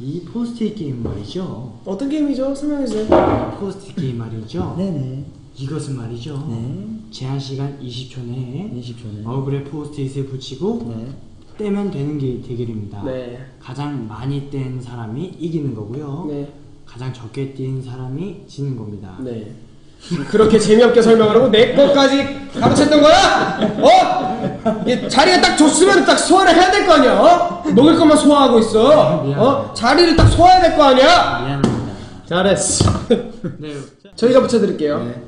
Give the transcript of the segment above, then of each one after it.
이 포스트잇 게임 말이죠. 어떤 게임이죠? 설명해주세요. 포스트잇 게임 말이죠. 네네. 이것은 말이죠. 네. 제한 시간 20초 내에 20초네. 얼굴에 포스트잇을 붙이고 네. 떼면 되는 게 대결입니다. 네. 가장 많이 뗀 사람이 이기는 거고요. 네. 가장 적게 뗀 사람이 지는 겁니다. 네. 그렇게 재미없게 설명을 하고 내 것까지 가르쳤던 거야? 어? 이 자리가 딱 줬으면 딱 소화를 해야 될 거 아니야? 어? 먹을 것만 소화하고 있어. 미안해. 어? 자리를 딱 소화해야 될 거 아니야? 미안합니다. 잘했어. 네. 저희가 붙여드릴게요. 네.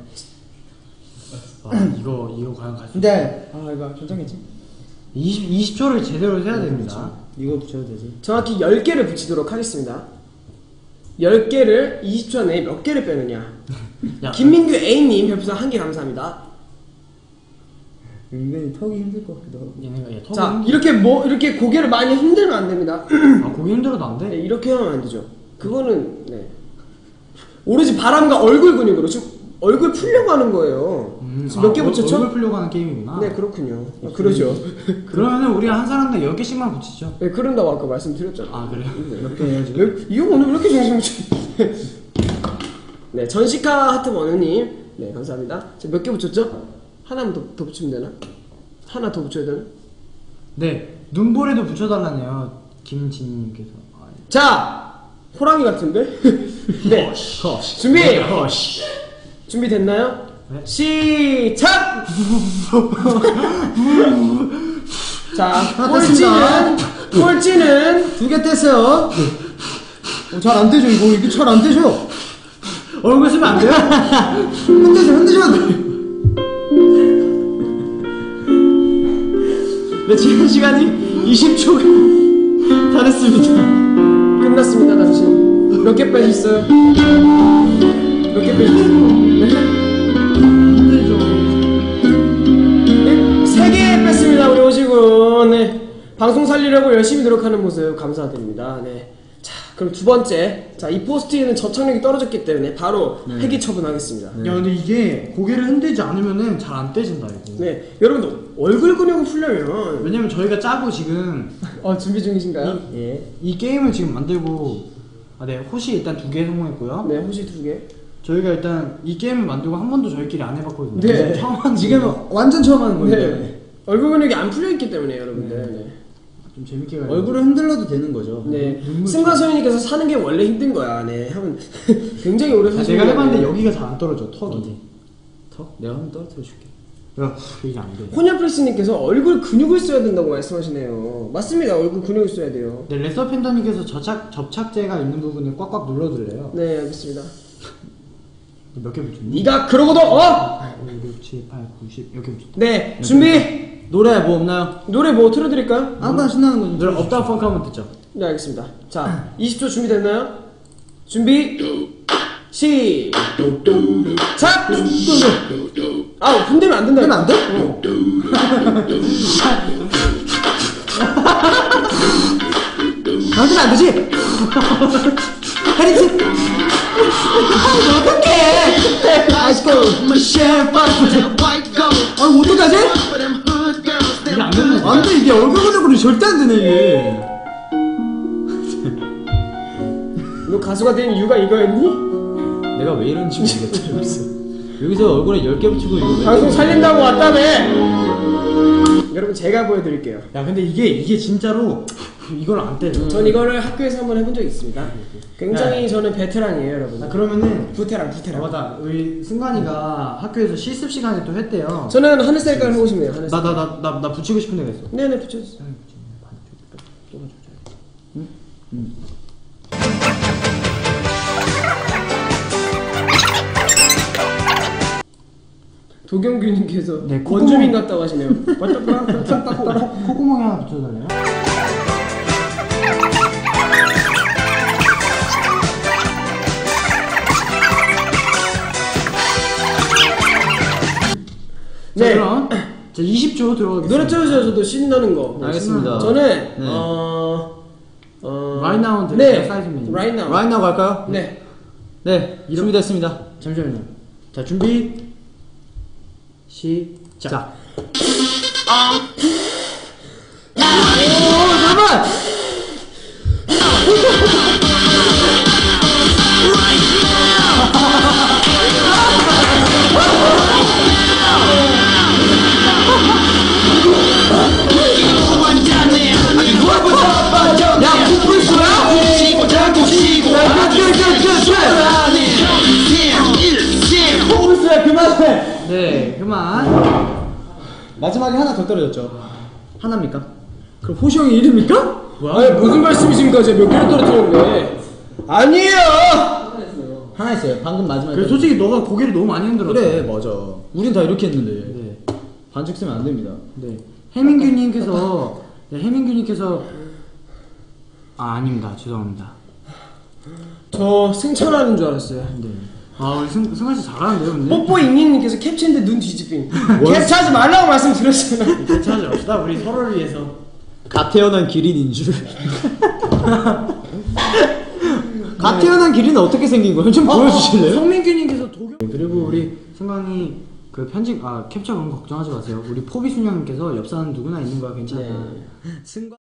아, 이거 이거 과연 갈수 근데 아 이거 괜찮겠지? 20 20초를 제대로 세야 됩니다. 이거 붙여도 되지. 정확히 10개를 붙이도록 하겠습니다. 10개를 20초 내에 몇 개를 빼느냐. 야, 김민규 A님 별풍선 한 개 감사합니다. 은근히 턱이 힘들 것 같기도 하고. 얘네가 얘 턱이 자, 힘- 이렇게 뭐, 이렇게 고개를 많이 흔들면 안 됩니다. 아 고기 힘들어도 안 돼? 네, 이렇게 하면 안 되죠. 그거는, 네. 오로지 바람과 얼굴 근육으로 지금 얼굴 풀려고 하는 거예요. 음, 지금 몇 개 아, 붙였죠? 얼굴 풀려고 하는 게임이구나. 네, 그렇군요. 아, 그러죠. 그러면은 우리 한 사람당 10개씩만 붙이죠. 네, 그런다고 아까 말씀드렸잖아요. 아 그래요? 몇개 해요 지금? 왜, 이거 오늘 왜 이렇게 정신 못 차려? 네, 전시카 하트 원우님. 네, 감사합니다. 몇개 붙였죠? 하나만 더, 더 붙이면 되나? 하나 더 붙여야 되나? 네 눈볼에도 붙여달라네요. 김진님께서. 아, 자! 호랑이 같은데? 네. 허쉬. 준비! 허쉬. 준비됐나요? 네. 시작! 자, 다 꼴찌는, 꼴찌는, 두개 뗐어요. 어, 잘안 떼죠 이거 이게 잘안 떼죠. 얼굴 쓰면 안 돼요? 흔들죠 흔들죠. 네 지금 시간이 20초가 다 됐습니다. 끝났습니다, 당신. 몇 개 빼셨어요? 몇 개 빼셨어요? 네. 세개 뺐습니다, 우리 오시군. 네. 방송 살리려고 열심히 노력하는 모습 감사드립니다. 네. 자, 그럼 두 번째. 자, 이 포스트잇은 접착력이 떨어졌기 때문에 바로 폐기 처분하겠습니다. 야 근데 이게 고개를 흔들지 않으면은 잘 안 떼진다 이거. 네, 여러분들 얼굴 근육을 풀려면 왜냐면 저희가 짜고 지금 어 준비 중이신가요? 예. 이 게임을 지금 만들고 아, 네 호시 일단 두 개 성공했고요. 네, 호시 두 개. 저희가 일단 이 게임을 만들고 한 번도 저희끼리 안 해봤거든요. 네. 처음 한 지금 완전 처음 하는 네. 거예요. 얼굴 근육이 안 풀려 있기 때문에 여러분들. 네. 좀 재밌게 가요. 얼굴을 흔들러도 되는 거죠. 네. 눈물 승관소연님께서 사는 게 원래 힘든 거야. 네. 하면 굉장히 오래 아, 사시는 제가 해봤는데. 여기가 잘 안 떨어져 턱이. 어디? 턱? 내가 한번 떨어뜨려 줄게. 야 이게 안 돼. 혼혈프리스님께서 얼굴 근육을 써야 된다고 말씀하시네요. 맞습니다. 얼굴 근육을 써야 돼요. 네 레서 팬더님께서 접착 접착제가 있는 부분을 꽉꽉 눌러둘래요. 네, 알겠습니다. 몇 개 붙였니? 네가 그러고도 어? 5, 6, 7, 8, 9, 10 이렇게 붙였다. 네, 준비. 노래 뭐 없나요? 노래 뭐 틀어드릴까요? 아무거나 신나는 거 좀. 늘 업다운 펑크 하면 듣죠. 네, 알겠습니다. 자, 20초 준비됐나요? 준비. 시작. 아, 흔들면 안 된다. 흔들면 안 돼? 어. 당근 안 되지? 헤리지. 어떡해? 아이스코. 아 어떡하지? 이게 안 되는 거야. 안 돼, 이게 얼굴 근육으로 절대 안 되네, 이게. 너 가수가 된 이유가 이거였니? 내가 왜 이런지 모르겠다, 여기서. 여기서 얼굴에 10개 붙이고 이거 왜. 방송 살린다고 왔다며. 여러분 제가 보여드릴게요. 야 근데 이게 이게 진짜로 이걸 안 때려. 전 이거를 학교에서 한번 해본 적이 있습니다. 굉장히 저는 베테랑이에요, 여러분. 아, 그러면은 부테랑, 아, 부테랑. 맞아 우리 승관이가 학교에서 실습 시간에 또 했대요. 저는 하늘색깔 하고 싶네요, 하늘색. 나나 나 나 나 붙이고 싶은 데가 있어. 네네, 붙여주세요. 도경규님께서 네, 원주민. 같다고 하시네요. 코- 콧구멍에 하나 붙여달래요? 자 네. 그럼 자 20초 들어가겠습니다. 노래 틀어주세요, 저도 신나는 거. 알겠습니다. 저는 네. 어... 어... Right now 는 네, 되게 사이즈 메뉴. right now. 라인 나고 갈까요? 네. 네, 준비됐습니다. 잠시만요. 자 준비 시작. 자. 오, 잠깐 떨어졌구만. 마지막에 하나 더 떨어졌죠. 하나입니까? 그럼 호시 형이 1입니까? 아니 무슨 말씀이십니까? 제가 몇 개를 떨어뜨렸는데 아니에요. 하나 있어요. 방금 마지막에. 그래 솔직히 너가 고개를 너무 많이 흔들었어. 그래 맞아. 우린 다 이렇게 했는데 네. 반칙 쓰면 안 됩니다. 네. 해민규님께서 네, 해민규님께서 아 아닙니다. 죄송합니다. 저 승천하는 줄 알았어요. 네. 아 우리 승 승환 씨 잘하는데요, 근데. 뽀뽀 잉님님께서 캡처인데 눈 뒤집힌. 캡처하지 말라고 말씀드렸잖아요. 괜찮지 합시다. 우리 서로를 위해서. 갓 태어난 기린인 줄. 갓 태어난 기린은 어떻게 생긴 거예요? 좀 보여주실래요? 성민규님께서 도교. 그리고 우리 승관이 그 편집 아 캡처 그런 거 걱정하지 마세요. 우리 포비순영님께서 엽사는 누구나 있는 거야 괜찮아. 네. 승관